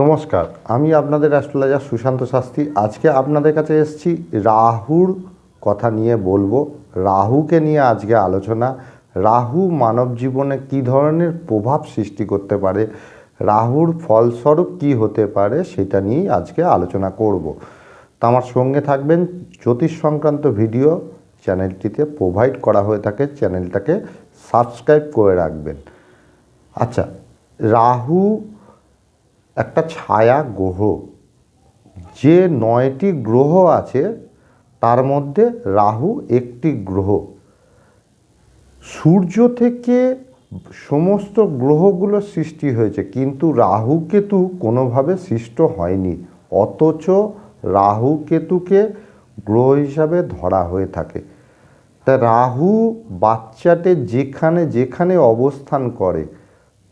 নমস্কার, আমি আপনাদের অ্যাস্ট্রোলজার সুশান্ত শাস্ত্রী। আজকে আপনাদের কাছে এসেছি রাহুর কথা নিয়ে বলব। রাহুকে নিয়ে আজকে আলোচনা। রাহু মানব জীবনে কী ধরনের প্রভাব সৃষ্টি করতে পারে? রাহুর ফলস্বরূপ কী হতে পারে? সেটা নিয়েই আজকে আলোচনা করব। তা আমার সঙ্গে থাকবেন জ্যোতিষ সংক্রান্ত ভিডিও। চ্যানেলটিতে প্রোভাইড করা হয়ে থাকে, চ্যানেলটাকে সাবস্ক্রাইব করে রাখবেন। আচ্ছা রাহু একটা ছায়া গ্রহ। যে নয়টি গ্রহ আছে, তার মধ্যে রাহু একটি গ্রহ। সূর্য থেকে সমস্ত গ্রহগুলো সৃষ্টি হয়েছে, কিন্তু রাহু কেতু কোনোভাবে সৃষ্ট হয়নি, অথচ রাহু কেতুকে গ্রহ হিসাবে ধরা হয়ে থাকে। তা রাহু বাচ্চাটে যেখানে যেখানে অবস্থান করে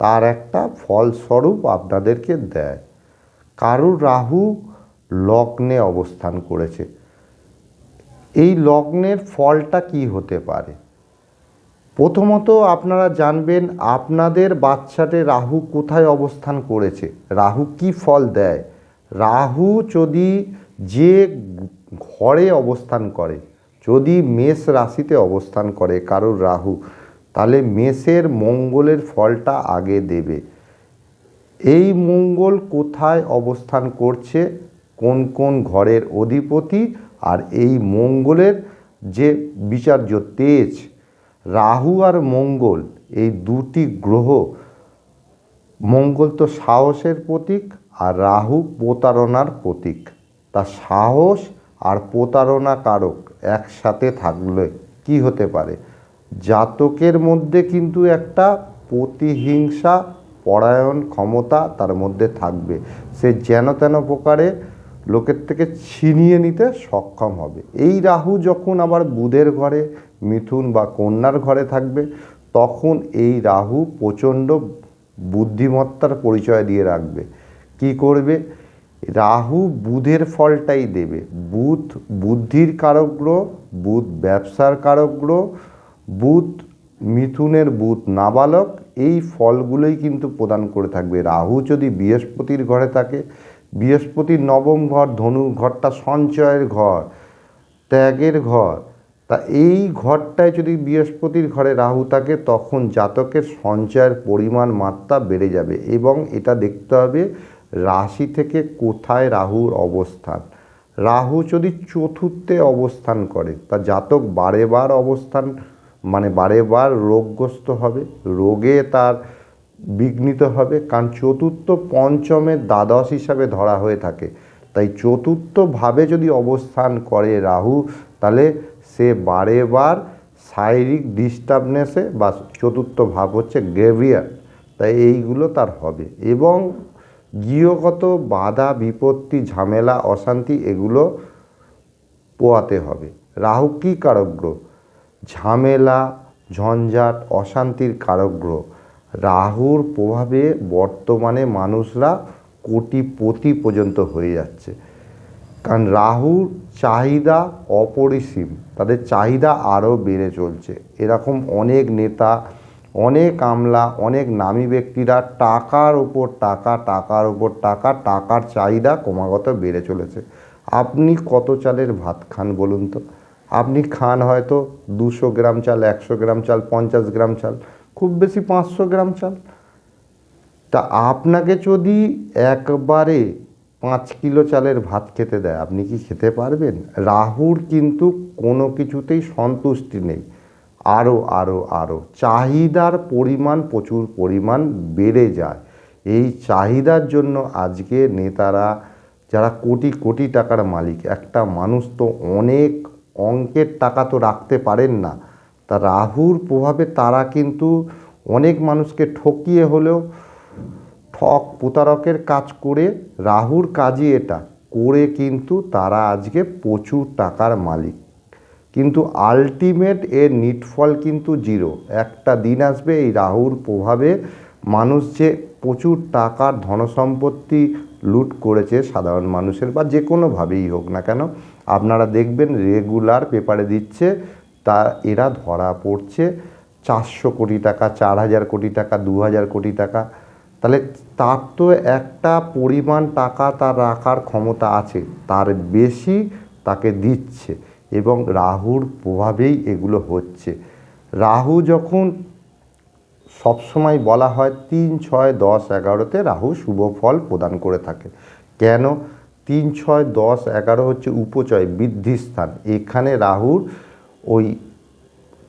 তার একটা ফলস্বরূপ আপনাদেরকে দেয়। কারুর রাহু লগ্নে অবস্থান করেছে। এই লগ্নের ফলটা কি হতে পারে? প্রথমত আপনারা জানবেন আপনাদের বাচ্চাটে রাহু কোথায় অবস্থান করেছে। রাহু কি ফল দেয়? রাহু যদি যে ঘরে অবস্থান করে, যদি মেষ রাশিতে অবস্থান করে, কারোর রাহু তাহলে মেষের মঙ্গলের ফলটা আগে দেবে। এই মঙ্গল কোথায় অবস্থান করছে? কোন কোন ঘরের অধিপতি? আর এই মঙ্গলের যে বিচার্য তেজ, রাহু আর মঙ্গল, এই দুটি গ্রহ, মঙ্গল তো সাহসের প্রতীক আর রাহু প্রতারণার প্রতীক। তা সাহস আর প্রতারণা কারক একসাথে থাকলে কি হতে পারে? জাতকের মধ্যে কিন্তু একটা প্রতিহিংসা, পরায়ণ ক্ষমতা তার মধ্যে থাকবে। সে যেন তেন প্রকারে লোকের থেকে ছিনিয়ে নিতে সক্ষম হবে। এই রাহু যখন আবার বুধের ঘরে, মিথুন বা কন্যার ঘরে থাকবে, তখন এই রাহু প্রচণ্ড বুদ্ধিমত্তার পরিচয় দিয়ে রাখবে। কি করবে? রাহু বুধের ফলটাই দেবে। বুধ, বুদ্ধির কারক গ্রহ, বুধ ব্যবসার কারক গ্রহ বুধ মিথুনের বুধ নাবালক, এই ফলগুলোই কিন্তু প্রদান করে থাকবে। রাহু যদি বৃহস্পতির ঘরে থাকে বৃহস্পতির নবম ঘর, ধনু ঘরটা সঞ্চয়ের ঘর, ত্যাগের ঘর। তা এই ঘরটায় যদি বৃহস্পতির ঘরে রাহু থাকে, তখন জাতকের সঞ্চয়ের পরিমাণ মাত্রা বেড়ে যাবে এবং এটা দেখতে হবে রাশি থেকে কোথায় রাহুর অবস্থান। রাহু যদি চতুর্থে অবস্থান করে, তা জাতক বারে বার অবস্থান মানে বারে বার রোগগ্রস্ত হবে, রোগে তার বিঘ্নিত হবে। কারণ চতুর্থ পঞ্চমের দ্বাদশ হিসাবে ধরা হয়ে থাকে। তাই চতুর্থভাবে যদি অবস্থান করে রাহু, তাহলে সে বারে বার শারীরিক ডিস্টার্বনেসে বা চতুর্থ ভাব হচ্ছে গ্রেভিয়ার তাই এইগুলো তার হবে। এবং গৃহগত বাধা, বিপত্তি, ঝামেলা, অশান্তি এগুলো পোয়াতে হবে। রাহু কী কারক গ্রহ? ঝামেলা, ঝঞ্ঝাট, অশান্তির কারক গ্রহ রাহুর প্রভাবে বর্তমানে মানুষরা কোটিপতি পর্যন্ত হয়ে যাচ্ছে। কারণ রাহুর চাহিদা অপরিসীম। তাদের চাহিদা আরও বেড়ে চলছে। এরকম অনেক নেতা, অনেক আমলা, অনেক নামী ব্যক্তিরা টাকার ওপর টাকা, টাকার ওপর টাকা, টাকার চাহিদা ক্রমাগত বেড়ে চলেছে। আপনি কত চালের ভাত খান বলুন তো? আপনি খান হয়তো দুশো গ্রাম চাল, একশো গ্রাম চাল, পঞ্চাশ গ্রাম চাল, খুব বেশি পাঁচশো গ্রাম চাল। তা আপনাকে যদি একবারে পাঁচ কিলো চালের ভাত খেতে দেয়, আপনি কি খেতে পারবেন? রাহুর কিন্তু কোনো কিছুতেই সন্তুষ্টি নেই। আরও আরও আরও চাহিদার পরিমাণ, প্রচুর পরিমাণ বেড়ে যায়। এই চাহিদার জন্য আজকে নেতারা, যারা কোটি কোটি টাকার মালিক, একটা মানুষ তো অনেক অঙ্কের টাকা তো রাখতে পারেন না। তা রাহুর প্রভাবে তারা কিন্তু অনেক মানুষকে ঠকিয়ে হলেও ঠক প্রতারকের কাজ করে, রাহুর কাজই এটা। করে কিন্তু তারা আজকে প্রচুর টাকার মালিক। কিন্তু আলটিমেট এর নিটফল কিন্তু জিরো একটা দিন আসবে এই রাহুর প্রভাবে মানুষ যে প্রচুর টাকার ধনসম্পত্তি লুট করেছে সাধারণ মানুষের বা যে কোনোভাবেই হোক না কেন আপনারা দেখবেন রেগুলার পেপারে দিচ্ছে, তা এরা ধরা পড়ছে চারশো কোটি টাকা, চার হাজার কোটি টাকা, দু হাজার কোটি টাকা। তাহলে তার তো একটা পরিমাণ টাকা তার রাখার ক্ষমতা আছে, তার বেশি তাকে দিচ্ছে এবং রাহুর প্রভাবেই এগুলো হচ্ছে। রাহু যখন সবসময় বলা হয় তিন, ছয়, দশ, এগারোতে রাহু শুভ ফল প্রদান করে থাকে। কেন? তিন, ছয়, দশ, এগারো হচ্ছে উপচয় বৃদ্ধি স্থান এখানে রাহুর ওই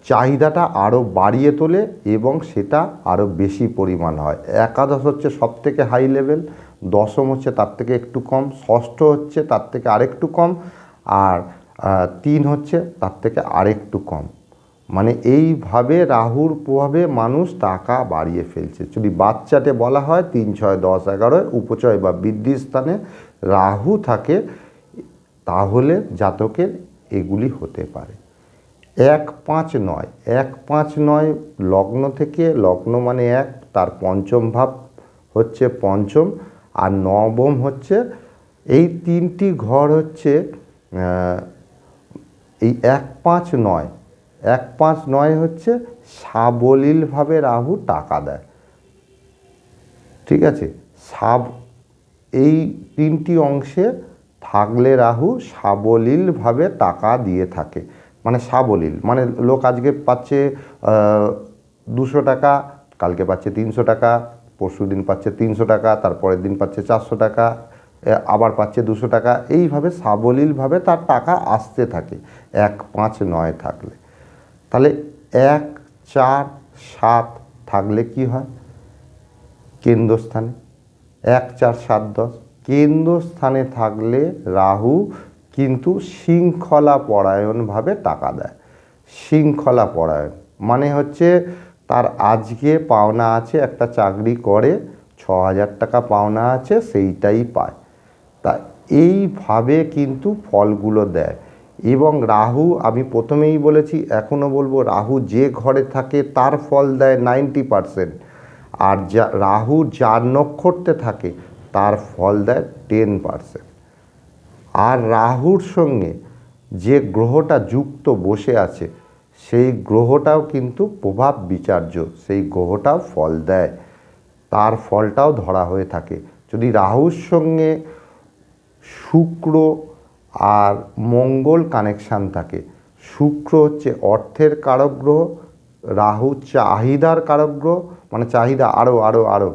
চাহিদাটা আরও বাড়িয়ে তোলে এবং সেটা আরও বেশি পরিমাণ হয়। একাদশ হচ্ছে সব থেকে হাই লেভেল দশম হচ্ছে তার থেকে একটু কম, ষষ্ঠ হচ্ছে তার থেকে আরেকটু কম, আর তিন হচ্ছে তার থেকে আরেকটু কম। মানে এইভাবে রাহুর প্রভাবে মানুষ টাকা বাড়িয়ে ফেলছে। যদি বাচ্চাতে বলা হয় তিন, ছয়, দশ, এগারোয় উপচয় বা বৃদ্ধি স্থানে রাহু থাকে, তাহলে জাতকের এগুলি হতে পারে। এক পাঁচ নয়, এক পাঁচ নয় লগ্ন থেকে, লগ্ন মানে এক, তার পঞ্চম ভাব হচ্ছে পঞ্চম, আর নবম হচ্ছে, এই তিনটি ঘর হচ্ছে এই এক পাঁচ নয়, এক পাঁচ নয় হচ্ছে সাবলীলভাবে রাহু টাকা দেয়। ঠিক আছে? সাব এই তিনটি অংশে থাকলে রাহু সাবলীলভাবে টাকা দিয়ে থাকে। মানে সাবলীল মানে লোক আজকে পাচ্ছে দুশো টাকা, কালকে পাচ্ছে তিনশো টাকা, পরশু দিন পাচ্ছে তিনশো টাকা, তারপরের দিন পাচ্ছে চারশো টাকা আবার পাচ্ছে দুশো টাকা, এইভাবে সাবলীলভাবে তার টাকা আসতে থাকে, এক পাঁচ নয় থাকলে। তাহলে এক চার সাত থাকলে কি হয়? কেন্দ্রস্থানে। এক, চার, সাত, দশ। কেন্দ্রস্থানে থাকলে রাহু কিন্তু শৃঙ্খলা পরায়ণভাবে টাকা দেয়। শৃঙ্খলা পরায়ণ মানে হচ্ছে তার আজকে পাওনা আছে, একটা চাকরি করে, ছ হাজার টাকা পাওনা আছে, সেইটাই পায়। তা এইভাবে কিন্তু ফলগুলো দেয়। এবং রাহু, আমি প্রথমেই বলেছি, এখনও বলব, রাহু যে ঘরে থাকে তার ফল দেয় নাইনটি পারসেন্ট। আর যা রাহু যার নক্ষত্রে থাকে, তার ফল দেয় টেন পারসেন্ট আর রাহুর সঙ্গে যে গ্রহটা যুক্ত বসে আছে, সেই গ্রহটাও কিন্তু প্রভাব বিচার্য, সেই গ্রহটাও ফল দেয়। তার ফলটাও ধরা হয়ে থাকে। যদি রাহুর সঙ্গে শুক্র আর মঙ্গল কানেকশান থাকে, শুক্র হচ্ছে অর্থের কারক গ্রহ রাহু চাহিদার কারক গ্রহ মানে চাহিদা আরও আরও আরও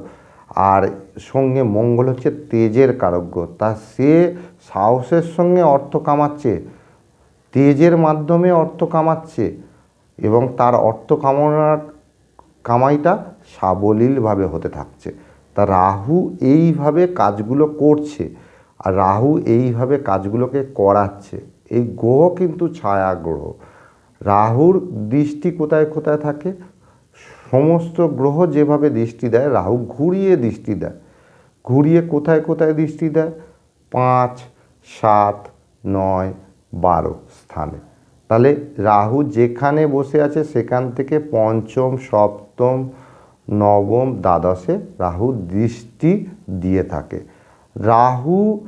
আর সঙ্গে মঙ্গল হচ্ছে তেজের কারক গ্রহ। তা সে সাহসের সঙ্গে অর্থ কামাচ্ছে, তেজের মাধ্যমে অর্থ কামাচ্ছে, এবং তার অর্থ কামনার কামাইটা সাবলীলভাবে হতে থাকছে। তা রাহু এইভাবে কাজগুলো করছে, আর রাহু এইভাবে কাজগুলোকে করাচ্ছে। এই গ্রহ কিন্তু ছায়া গ্রহ। রাহুর দৃষ্টি কোথায় কোথায় থাকে? সমস্ত গ্রহ যেভাবে দৃষ্টি দেয়, রাহু ঘুরিয়ে দৃষ্টি দেয়। ঘুরিয়ে কোথায় কোথায় দৃষ্টি দেয়? পাঁচ, সাত, নয়, বারো স্থানে। তাহলে রাহু যেখানে বসে আছে সেখান থেকে পঞ্চম, সপ্তম, নবম, দ্বাদশে রাহু দৃষ্টি দিয়ে থাকে। রাহু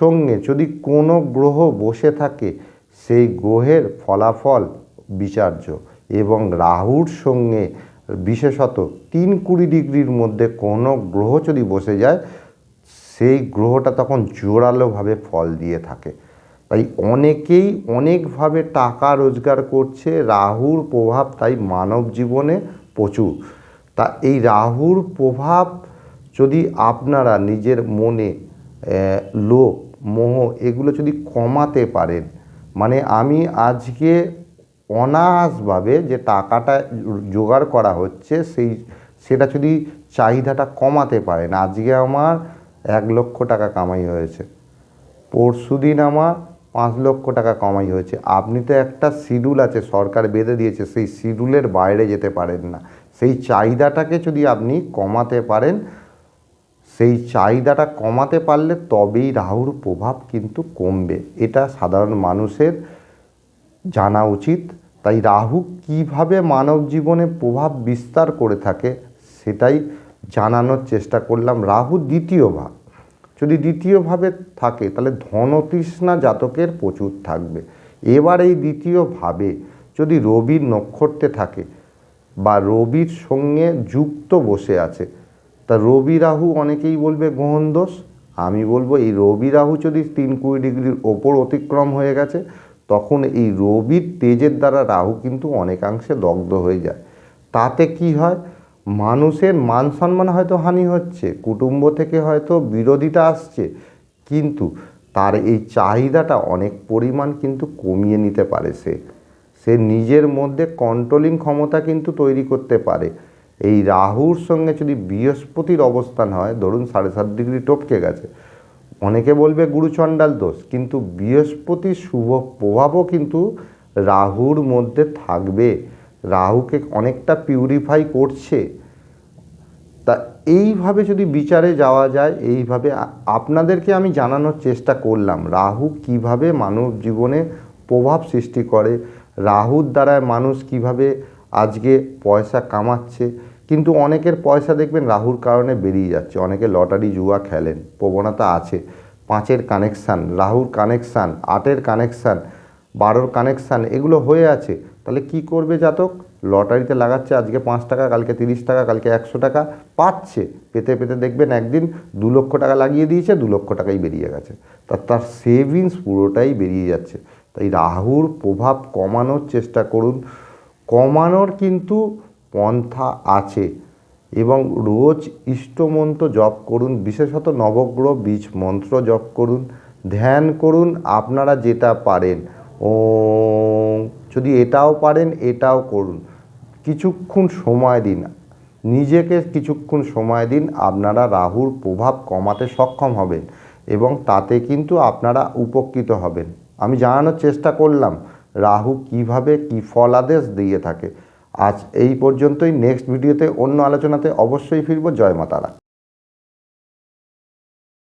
সঙ্গে যদি কোনো গ্রহ বসে থাকে, সেই গ্রহের ফলাফল বিচার্য এবং রাহুর সঙ্গে বিশেষত তিন কুড়ি ডিগ্রির মধ্যে কোনো গ্রহ যদি বসে যায়, সেই গ্রহটা তখন জোরালোভাবে ফল দিয়ে থাকে। তাই অনেকেই অনেকভাবে টাকা রোজগার করছে, রাহুর প্রভাব তাই মানব জীবনে প্রচুর। তা এই রাহুর প্রভাব যদি আপনারা নিজের মনে লোভ, মোহ এগুলো যদি কমাতে পারেন মানে আমি আজকে অনায়াসভাবে যে টাকাটা জোগাড় করা হচ্ছে, সেই, সেটা যদি চাহিদাটা কমাতে পারেন। আজকে আমার এক লক্ষ টাকা কামাই হয়েছে। পরশু দিন আমার পাঁচ লক্ষ টাকা কামাই হয়েছে। আপনি তো একটা শিডিউল আছে, সরকার বেঁধে দিয়েছে, সেই শিডিউলের বাইরে যেতে পারেন না। সেই চাহিদাটাকে যদি আপনি কমাতে পারেন, সেই চাহিদাটা কমাতে পারলে তবেই রাহুর প্রভাব কিন্তু কমবে। এটা সাধারণ মানুষের জানা উচিত। তাই রাহু কীভাবে মানব জীবনে প্রভাব বিস্তার করে থাকে সেটাই জানানোর চেষ্টা করলাম। রাহু দ্বিতীয় ভাব। যদি দ্বিতীয়ভাবে থাকে, তাহলে ধনতৃষ্ণা জাতকের প্রচুর থাকবে। এবার এই দ্বিতীয় ভাবে যদি রবির নক্ষত্রে থাকে বা রবির সঙ্গে যুক্ত বসে আছে, তা রবি রাহু অনেকেই বলবে গ্রহণ দোষ। আমি বলব এই রবি রাহু যদি তিন কুড়ি ডিগ্রির ওপর অতিক্রম হয়ে গেছে তখন এই রবির তেজের দ্বারা রাহু কিন্তু অনেকাংশে দগ্ধ হয়ে যায়। তাতে কি হয়? মানুষের মান সম্মান হয়তো হানি হচ্ছে, কুটুম্ব থেকে হয়তো বিরোধিতা আসছে, কিন্তু তার এই চাহিদাটা অনেক পরিমাণ কিন্তু কমিয়ে নিতে পারে সে। সে নিজের মধ্যে কন্ট্রোলিং ক্ষমতা কিন্তু তৈরি করতে পারে। এই রাহুর সঙ্গে যদি বৃহস্পতির অবস্থান হয়, ধরুন সাড়ে সাত ডিগ্রি টপকে গেছে অনেকে বলবে গুরুচণ্ডাল দোষ, কিন্তু বৃহস্পতির শুভ প্রভাবও কিন্তু রাহুর মধ্যে থাকবে। রাহুকে অনেকটা পিউরিফাই করছে। তা এইভাবে যদি বিচারে যাওয়া যায়, এইভাবে আপনাদেরকে আমি জানানোর চেষ্টা করলাম, রাহু কীভাবে মানব জীবনে প্রভাব সৃষ্টি করে, রাহুর দ্বারা মানুষ কীভাবে আজকে পয়সা কামাচ্ছে কিন্তু অনেকের পয়সা দেখবেন রাহুর কারণে বেরিয়ে যাচ্ছে। অনেকে লটারি জুয়া খেলেন, প্রবণতা আছে, পাঁচের কানেকশান, রাহুর কানেকশান, আটের কানেকশান, বারোর কানেকশান, এগুলো হয়ে আছে। তাহলে কি করবে জাতক? লটারিতে লাগাচ্ছে আজকে পাঁচ টাকা, কালকে তিরিশ টাকা, কালকে একশো টাকা, পাচ্ছে। পেতে পেতে দেখবেন একদিন দু লক্ষ টাকা লাগিয়ে দিয়েছে, দু লক্ষ টাকাই বেরিয়ে গেছে। তা তার সেভিংস পুরোটাই বেরিয়ে যাচ্ছে। তাই রাহুর প্রভাব কমানোর চেষ্টা করুন। কমানোর কিন্তু পন্থা আছে এবং রোজ ইষ্টমন্ত্র জপ করুন, বিশেষত নবগ্রহ বীজ মন্ত্র জপ করুন, ধ্যান করুন, আপনারা যেটা পারেন। ও যদি এটাও পারেন, এটাও করুন। কিছুক্ষণ সময় দিন। নিজেকে কিছুক্ষণ সময় দিন, আপনারা রাহুর প্রভাব কমাতে সক্ষম হবেন এবং তাতে কিন্তু আপনারা উপকৃত হবেন। আমি জানানোর চেষ্টা করলাম, রাহু কীভাবে কি ফলাদেশ দিয়ে থাকে। আজ এই পর্যন্তই। নেক্সট ভিডিওতে অন্য আলোচনাতে অবশ্যই ফিরব। জয় মাতারা